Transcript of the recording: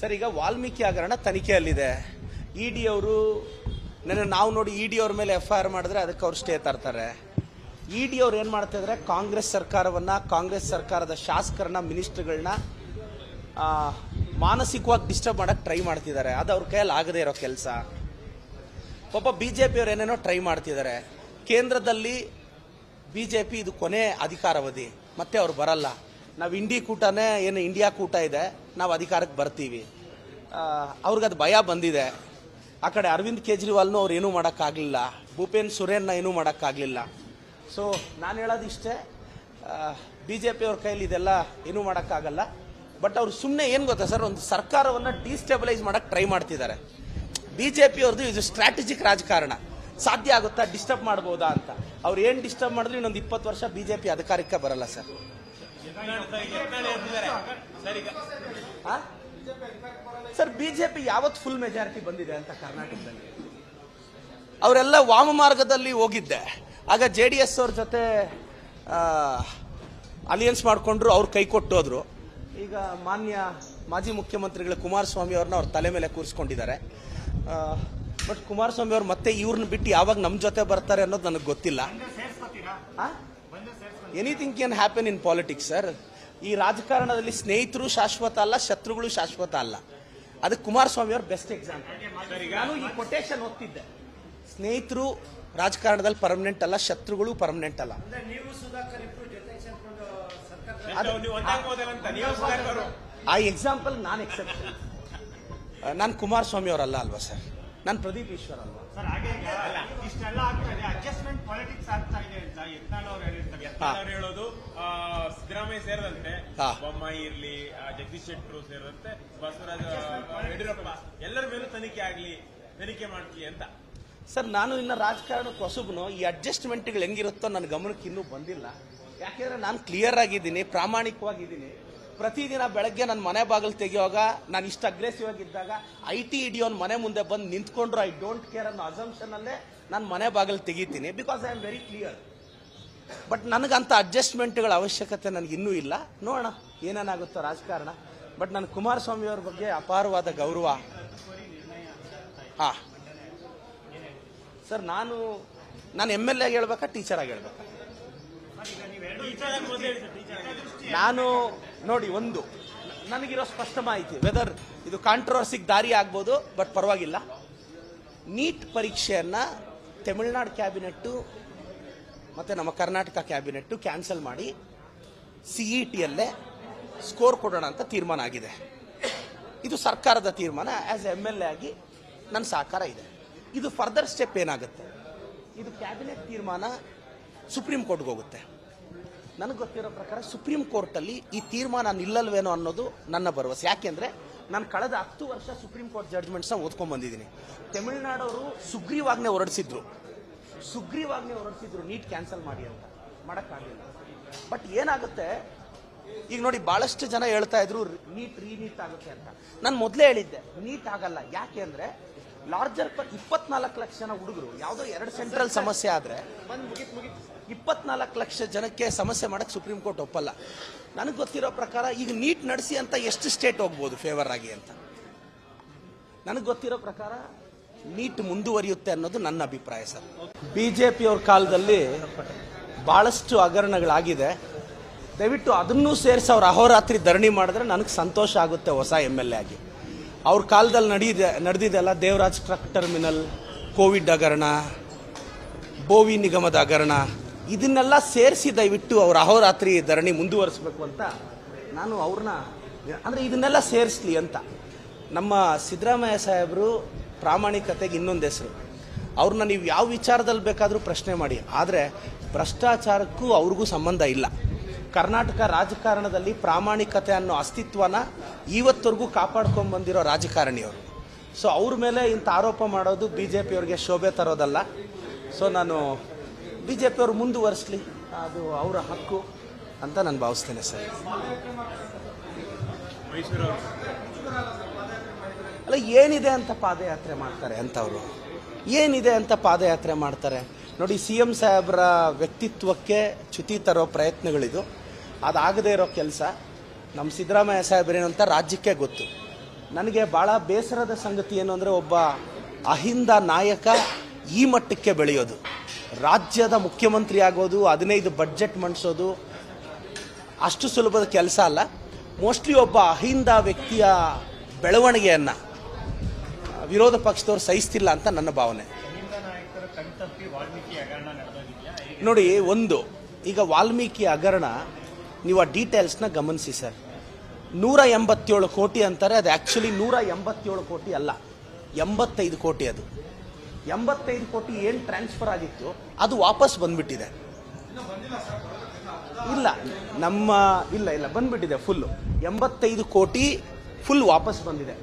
Sir, ಈಗ ವಾಲ್ಮೀಕಿ ಹಗರಣ ತನಿಖೆಯಲ್ಲಿದೆ. E D ಅವರು ನನ್ನ ನಾವು ನೋಡಿ ಇ ಡಿ ಅವ್ರ ಮೇಲೆ ಎಫ್ ಐ ಆರ್ ಮಾಡಿದ್ರೆ ಅದಕ್ಕೆ ಅವ್ರು ಸ್ಟೇ ತರ್ತಾರೆ. ಇ ಡಿ ಅವ್ರು ಏನು ಮಾಡ್ತಾ ಇದ್ದಾರೆ ಕಾಂಗ್ರೆಸ್ ಸರ್ಕಾರವನ್ನ, ಕಾಂಗ್ರೆಸ್ ಸರ್ಕಾರದ ಶಾಸಕರನ್ನ, ಮಿನಿಸ್ಟರ್ಗಳನ್ನ ಮಾನಸಿಕವಾಗಿ ಡಿಸ್ಟರ್ಬ್ ಮಾಡೋಕ್ಕೆ ಟ್ರೈ ಮಾಡ್ತಿದ್ದಾರೆ. ಅದು ಅವ್ರ ಕೈಯಲ್ಲಿ ಆಗದೇ ಇರೋ ಕೆಲಸ. ಒಬ್ಬ ಬಿ ಜೆ ಪಿಯವ್ರು ಏನೇನೋ ಟ್ರೈ ಮಾಡ್ತಿದ್ದಾರೆ. ಕೇಂದ್ರದಲ್ಲಿ ಬಿ ಜೆ ಪಿ ಇದು ಕೊನೆ ಅಧಿಕಾರಾವಧಿ. ಮತ್ತೆ ಅವ್ರು ಬರಲ್ಲ. ನಾವು ಇಂಡಿ ಕೂಟನೇ ಏನು ಇಂಡಿಯಾ ಕೂಟ ಇದೆ, ನಾವು ಅಧಿಕಾರಕ್ಕೆ ಬರ್ತೀವಿ. ಅವ್ರಿಗದು ಭಯ ಬಂದಿದೆ. ಆ ಕಡೆ ಅರವಿಂದ್ ಕೇಜ್ರಿವಾಲ್ನು ಅವ್ರು ಏನೂ ಮಾಡೋಕ್ಕಾಗಲಿಲ್ಲ. ಭೂಪೇನ್ ಸುರೇನ್ನ ಏನೂ ಮಾಡೋಕ್ಕಾಗಲಿಲ್ಲ. ಸೊ ನಾನು ಹೇಳೋದು ಇಷ್ಟೇ ಬಿ ಜೆ ಪಿಯವ್ರ ಕೈಲಿ ಇದೆಲ್ಲ ಏನೂ ಮಾಡೋಕ್ಕಾಗಲ್ಲ. ಬಟ್ ಅವ್ರು ಸುಮ್ಮನೆ ಏನು ಗೊತ್ತಾ ಸರ್, ಒಂದು ಸರ್ಕಾರವನ್ನು ಡಿಸ್ಟೆಬಲೈಸ್ ಮಾಡೋಕ್ಕೆ ಟ್ರೈ ಮಾಡ್ತಿದ್ದಾರೆ. ಬಿ ಜೆ ಪಿಯವ್ರದ್ದು ಇದು ಸ್ಟ್ರಾಟಜಿಕ್ ರಾಜಕಾರಣ. ಸಾಧ್ಯ ಆಗುತ್ತಾ ಡಿಸ್ಟರ್ಬ್ ಮಾಡ್ಬೋದಾ ಅಂತ. ಅವ್ರು ಏನು ಡಿಸ್ಟರ್ಬ್ ಮಾಡಿದ್ರು ಇನ್ನೊಂದು ಇಪ್ಪತ್ತು ವರ್ಷ ಬಿ ಜೆ ಪಿ ಅಧಿಕಾರಕ್ಕೆ ಬರಲ್ಲ ಸರ್? ಸರ್ ಬಿಜೆಪಿ ಯಾವತ್ತು ಫುಲ್ ಮೆಜಾರಿಟಿ ಬಂದಿದೆ ಅಂತ ಕರ್ನಾಟಕದಲ್ಲಿ? ಅವರೆಲ್ಲ ವಾಮ ಮಾರ್ಗದಲ್ಲಿ ಹೋಗಿದ್ದೆ. ಆಗ ಜೆ ಡಿ ಎಸ್ ಅವ್ರ ಜೊತೆ ಅಲಿಯನ್ಸ್ ಮಾಡಿಕೊಂಡ್ರು, ಅವ್ರು ಕೈ ಕೊಟ್ಟೋದ್ರು ಈಗ ಮಾನ್ಯ ಮಾಜಿ ಮುಖ್ಯಮಂತ್ರಿಗಳು ಕುಮಾರಸ್ವಾಮಿ ಅವ್ರನ್ನ ಅವ್ರ ತಲೆ ಮೇಲೆ ಕೂರಿಸ್ಕೊಂಡಿದ್ದಾರೆ. ಬಟ್ ಕುಮಾರಸ್ವಾಮಿ ಅವ್ರು ಮತ್ತೆ ಇವ್ರನ್ನ ಬಿಟ್ಟು ಯಾವಾಗ ನಮ್ಮ ಜೊತೆ ಬರ್ತಾರೆ ಅನ್ನೋದು ನನಗೆ ಗೊತ್ತಿಲ್ಲ. Anything can happen in politics sir ಈ ರಾಜಕಾರಣದಲ್ಲಿ ಸ್ನೇಹಿತರು ಶಾಶ್ವತ ಅಲ್ಲ ಶತ್ರುಗಳು ಶಾಶ್ವತ ಅಲ್ಲ. ಅದಕ್ಕೆ ಕುಮಾರಸ್ವಾಮಿ ಅವ್ರ ಬೆಸ್ಟ್ ಎಕ್ಸಾಂಪಲ್ ನಾನು ಈ ಕೊಟೇಶನ್ ಓದ್ತಿದ್ದೆ. ಸ್ನೇಹಿತರು ರಾಜಕಾರಣದಲ್ಲಿ ಪರ್ಮನೆಂಟ್ ಅಲ್ಲ ಶತ್ರುಗಳು ಪರ್ಮನೆಂಟ್ ಅಲ್ಲ. ಆ ಎಕ್ಸಾಂಪಲ್ ನಾನು ಎಕ್ಸೆಪ್ಟ್ ನಾನು ಕುಮಾರಸ್ವಾಮಿ ಅವರಲ್ಲ ಅಲ್ವಾ ಸರ್ ನಾನು ಪ್ರದೀಪ್ ಈಶ್ವರ್ ಅಲ್ವಾ? ಸರ್ ಹಾಗೆ ಈಗ ಇಷ್ಟೆಲ್ಲ ಆಗ್ತದೆ ಇದೆ ಅಡ್ಜಸ್ಟ್ಮೆಂಟ್ ಪಾಲಿಟಿಕ್ಸ್ ಆಗ್ತಾ ಇದೆ ಅಂತ ಯತ್ನಾಳ್ ಅವ್ರು ಹೇಳಿರ್ತಾರೆ. ಯತ್ನಾಳ್ ಅವ್ರು ಹೇಳೋದು ಆ, ಸಿದ್ದರಾಮಯ್ಯ ಸೇರಿದಂತೆ. ಬೊಮ್ಮಾಯಿ ಇರ್ಲಿ ಆ, ಜಗದೀಶ್ ಶೆಟ್ಟರು ಸೇರಿದಂತೆ ಬಸವರಾಜ ಯಡಿಯೂರಪ್ಪ ಎಲ್ಲರ ಮೇಲೂ ತನಿಖೆ ಆಗ್ಲಿ ತನಿಖೆ ಮಾಡ್ಲಿ ಅಂತ. ಸರ್ ನಾನು ಇನ್ನು ರಾಜಕಾರಣಕ್ಕೆ ಹೊಸಬ್ನು ಈ ಅಡ್ಜಸ್ಟ್ಮೆಂಟ್ಗಳು ಹೆಂಗಿರುತ್ತೋ ನನ್ನ ಗಮನಕ್ಕೆ ಇನ್ನೂ ಬಂದಿಲ್ಲ. ಯಾಕೆಂದ್ರೆ ನಾನು ಕ್ಲಿಯರ್ ಆಗಿದ್ದೀನಿ ಪ್ರಾಮಾಣಿಕವಾಗಿದ್ದೀನಿ. ಪ್ರತಿದಿನ ಬೆಳಗ್ಗೆ ನನ್ನ ಮನೆ ಬಾಗಿಲು ತೆಗೆಯುವಾಗ ನಾನು ಇಷ್ಟು ಅಗ್ರೆಸಿವ್ ಆಗಿದ್ದಾಗ ಐ ಟಿ ಇಡಿಯೋನ್ ಮನೆ ಮುಂದೆ ಬಂದು ನಿಂತ್ಕೊಂಡ್ರು ಐ ಡೋಂಟ್ ಕೇರ್ ಅನ್ನೋ ಅಸಂಪ್ಷನ್ ಅಲ್ಲೇ ನಾನು ಮನೆ ಬಾಗಿಲು ತೆಗಿತೀನಿ. Because I am very clear but ನನಗಂತ ಅಡ್ಜಸ್ಟ್ಮೆಂಟ್ಗಳ ಅವಶ್ಯಕತೆ ನನಗೆ ಇನ್ನೂ ಇಲ್ಲ. ನೋಡೋಣ, ಏನೇನಾಗುತ್ತೋ ರಾಜಕಾರಣ. ಬಟ್ ನನ್ನ ಕುಮಾರಸ್ವಾಮಿ ಅವ್ರ ಬಗ್ಗೆ ಅಪಾರವಾದ ಗೌರವ. ಹಾಂ. ಸರ್, ನಾನು ನಾನು ಎಂ ಎಲ್ ಎ ಹೇಳ್ಬೇಕಾ ಟೀಚರ್ ಆಗಿ ಹೇಳ್ಬೇಕಾ? ನಾನು ನೋಡಿ, ಒಂದು, ನನಗಿರೋ ಸ್ಪಷ್ಟ ಮಾಹಿತಿ ವೆದರ್ ಇದು ಕಾಂಟ್ರವರ್ಸಿಗೆ ದಾರಿ ಆಗ್ಬೋದು ಬಟ್ ಪರವಾಗಿಲ್ಲ. ನೀಟ್ ಪರೀಕ್ಷೆಯನ್ನ ತಮಿಳುನಾಡು ಕ್ಯಾಬಿನೆಟ್ಟು ಮತ್ತೆ ನಮ್ಮ ಕರ್ನಾಟಕ ಕ್ಯಾಬಿನೆಟ್ಟು ಕ್ಯಾನ್ಸಲ್ ಮಾಡಿ ಸಿ ಇ ಟಿಯಲ್ಲೇ ಸ್ಕೋರ್ ಕೊಡೋಣ ಅಂತ ತೀರ್ಮಾನ ಆಗಿದೆ. ಇದು ಸರ್ಕಾರದ ತೀರ್ಮಾನ ಆ್ಯಸ್ ಎಂ ಎಲ್ ಎ ಆಗಿ ನನ್ನ ಸಹಕಾರ ಇದೆ. ಇದು ಫರ್ದರ್ ಸ್ಟೆಪ್ ಏನಾಗುತ್ತೆ? ಇದು ಕ್ಯಾಬಿನೆಟ್ ತೀರ್ಮಾನ ಸುಪ್ರೀಂ ಕೋರ್ಟ್ಗೆ ಹೋಗುತ್ತೆ. ನನಗೆ ಗೊತ್ತಿರೋ ಪ್ರಕಾರ ಸುಪ್ರೀಂ ಕೋರ್ಟಲ್ಲಿ ಈ ತೀರ್ಮಾನ ನಿಲ್ಲಲ್ವೇನೋ ಅನ್ನೋದು ನನ್ನ ಭರವಸೆ. ಯಾಕೆಂದ್ರೆ ನಾನು ಕಳೆದ ಹತ್ತು ವರ್ಷ ಸುಪ್ರೀಂ ಕೋರ್ಟ್ ಜಡ್ಜ್ಮೆಂಟ್ಸ್ನ ಓದ್ಕೊಂಡ್ ಬಂದಿದ್ದೀನಿ. ತಮಿಳುನಾಡವರು ಸುಗ್ರೀವಾಜ್ಞೆ ಹೊರಡಿಸಿದ್ರು. ಸುಗ್ರೀವಾಜ್ಞೆ ಹೊರಡಿಸಿದ್ರು, ನೀಟ್ ಕ್ಯಾನ್ಸಲ್ ಮಾಡಿ ಅಂತ. ಮಾಡೋಕ್ಕಾಗಲಿಲ್ಲ ಬಟ್ ಏನಾಗುತ್ತೆ? ಈಗ ನೋಡಿ, ಬಹಳಷ್ಟು ಜನ ಹೇಳ್ತಾ ಇದ್ರು, ನೀಟ್ ರೀನೀಟ್ ಆಗುತ್ತೆ ಅಂತ. ನಾನು ಮೊದಲೇ ಹೇಳಿದ್ದೆ, ನೀಟ್ ಆಗಲ್ಲ. ಯಾಕೆ ಅಂದ್ರೆ ಲಾರ್ಜರ್ ಇಪ್ಪತ್ನಾಲ್ಕು ಲಕ್ಷ ಜನ ಹುಡುಗರು ಯಾವುದೋ ಎರಡು ಸೆಂಟ್ರಲ್ ಸಮಸ್ಯೆ ಆದ್ರೆ ಇಪ್ಪತ್ನಾಲ್ಕು ಲಕ್ಷ ಜನಕ್ಕೆ ಸಮಸ್ಯೆ ಮಾಡಕ್ಕೆ ಸುಪ್ರೀಂ ಕೋರ್ಟ್ ಒಪ್ಪಲ್ಲ. ನನಗೆ ಗೊತ್ತಿರೋ ಪ್ರಕಾರ ಈಗ ನೀಟ್ ನಡೆಸಿ ಅಂತ ಎಷ್ಟು ಸ್ಟೇಟ್ ಹೋಗ್ಬೋದು ಫೇವರ್ ಆಗಿ ಅಂತ? ನನಗೆ ಗೊತ್ತಿರೋ ಪ್ರಕಾರ ನೀಟ್ ಮುಂದುವರಿಯುತ್ತೆ ಅನ್ನೋದು ನನ್ನ ಅಭಿಪ್ರಾಯ ಸರ್. ಬಿ ಜೆ ಪಿಯವ್ರ ಕಾಲದಲ್ಲಿ ಭಾಳಷ್ಟು ಹಗರಣಗಳಾಗಿದೆ. ದಯವಿಟ್ಟು ಅದನ್ನೂ ಸೇರಿಸಿ ಅವ್ರು ಅಹೋರಾತ್ರಿ ಧರಣಿ ಮಾಡಿದ್ರೆ ನನಗೆ ಸಂತೋಷ ಆಗುತ್ತೆ ಹೊಸ ಎಂ ಎಲ್ ಎ ಆಗಿ. ಅವ್ರ ಕಾಲದಲ್ಲಿ ನಡೆಯಿದೆ ನಡೆದಿದೆಲ್ಲ ದೇವರಾಜ್ ಟ್ರಕ್ ಟರ್ಮಿನಲ್, ಕೋವಿಡ್ ಹಗರಣ, ಬೋವಿ ನಿಗಮದ ಹಗರಣ, ಇದನ್ನೆಲ್ಲ ಸೇರಿಸಿ ದಯವಿಟ್ಟು ಅವ್ರ ಅಹೋರಾತ್ರಿ ಧರಣಿ ಮುಂದುವರಿಸಬೇಕು ಅಂತ ನಾನು ಅವ್ರನ್ನ ಅಂದರೆ ಇದನ್ನೆಲ್ಲ ಸೇರಿಸ್ಲಿ ಅಂತ. ನಮ್ಮ ಸಿದ್ದರಾಮಯ್ಯ ಸಾಹೇಬರು ಪ್ರಾಮಾಣಿಕತೆಗೆ ಇನ್ನೊಂದು ಹೆಸರು. ಅವ್ರನ್ನ ನೀವು ಯಾವ ವಿಚಾರದಲ್ಲಿ ಬೇಕಾದರೂ ಪ್ರಶ್ನೆ ಮಾಡಿ, ಆದರೆ ಭ್ರಷ್ಟಾಚಾರಕ್ಕೂ ಅವ್ರಿಗೂ ಸಂಬಂಧ ಇಲ್ಲ. ಕರ್ನಾಟಕ ರಾಜಕಾರಣದಲ್ಲಿ ಪ್ರಾಮಾಣಿಕತೆ ಅನ್ನೋ ಅಸ್ತಿತ್ವನ ಇವತ್ತವರೆಗೂ ಕಾಪಾಡ್ಕೊಂಡು ಬಂದಿರೋ ರಾಜಕಾರಣಿಯವರು. ಸೊ ಅವ್ರ ಮೇಲೆ ಇಂಥ ಆರೋಪ ಮಾಡೋದು ಬಿ ಜೆ ಪಿಯವ್ರಿಗೆ ಶೋಭೆ ತರೋದಲ್ಲ. ಸೊ ನಾನು ಬಿ ಜೆ ಪಿಯವ್ರು ಮುಂದುವರಿಸಲಿ. ಅದು ಅವರ ಹಕ್ಕು ಅಂತ ನಾನು ಭಾವಿಸ್ತೇನೆ ಸರ್. ಅಲ್ಲ ಏನಿದೆ ಅಂತ ಪಾದಯಾತ್ರೆ ಮಾಡ್ತಾರೆ ಅಂತವರು? ಏನಿದೆ ಅಂತ ಪಾದಯಾತ್ರೆ ಮಾಡ್ತಾರೆ? ನೋಡಿ ಸಿ ಎಂ ಸಾಹೇಬ್ರ ವ್ಯಕ್ತಿತ್ವಕ್ಕೆ ಚ್ಯುತಿ ತರೋ ಪ್ರಯತ್ನಗಳಿದು. ಅದಾಗದೇ ಇರೋ ಕೆಲಸ. ನಮ್ಮ ಸಿದ್ದರಾಮಯ್ಯ ಸಾಹೇಬ್ರೇನಂತ ರಾಜ್ಯಕ್ಕೆ ಗೊತ್ತು. ನನಗೆ ಭಾಳ ಬೇಸರದ ಸಂಗತಿ ಏನು ಅಂದರೆ, ಒಬ್ಬ ಅಹಿಂದ ನಾಯಕ ಈ ಮಟ್ಟಕ್ಕೆ ಬೆಳೆಯೋದು. ರಾಜ್ಯದ ಮುಖ್ಯಮಂತ್ರಿ ಆಗೋದು, ಹದಿನೈದು ಬಡ್ಜೆಟ್ ಮಂಡಿಸೋದು, ಅಷ್ಟು ಸುಲಭದ ಕೆಲಸ ಅಲ್ಲ. ಮೋಸ್ಟ್ಲಿ ಒಬ್ಬ ಅಹಿಂದ ವ್ಯಕ್ತಿಯ ಬೆಳವಣಿಗೆಯನ್ನು ವಿರೋಧ ಪಕ್ಷದವ್ರು ಸಹಿಸ್ತಿಲ್ಲ ಅಂತ ನನ್ನ ಭಾವನೆ. ನೋಡಿ ಒಂದು ಈಗ ವಾಲ್ಮೀಕಿ ಹಗರಣ ನೀವು ಆ ಡೀಟೇಲ್ಸ್ನ ಗಮನಿಸಿ ಸರ್. ನೂರ ಎಂಬತ್ತೇಳು ಕೋಟಿ ಅಂತಾರೆ ಅದು ಆ್ಯಕ್ಚುಲಿ ನೂರ ಎಂಬತ್ತೇಳು ಕೋಟಿ ಅಲ್ಲ ಎಂಬತ್ತೈದು ಕೋಟಿ ಅದು. ಎಂಬತ್ತೈದು ಕೋಟಿ ಏನು ಟ್ರಾನ್ಸ್ಫರ್ ಆಗಿತ್ತು ಅದು ವಾಪಸ್ ಬಂದ್ಬಿಟ್ಟಿದೆ. ಇಲ್ಲ ನಮ್ಮ ಇಲ್ಲ ಇಲ್ಲ ಬಂದ್ಬಿಟ್ಟಿದೆ ಫುಲ್ಲು ಎಂಬತ್ತೈದು ಕೋಟಿ ಫುಲ್ ವಾಪಸ್ ಬಂದಿದೆ.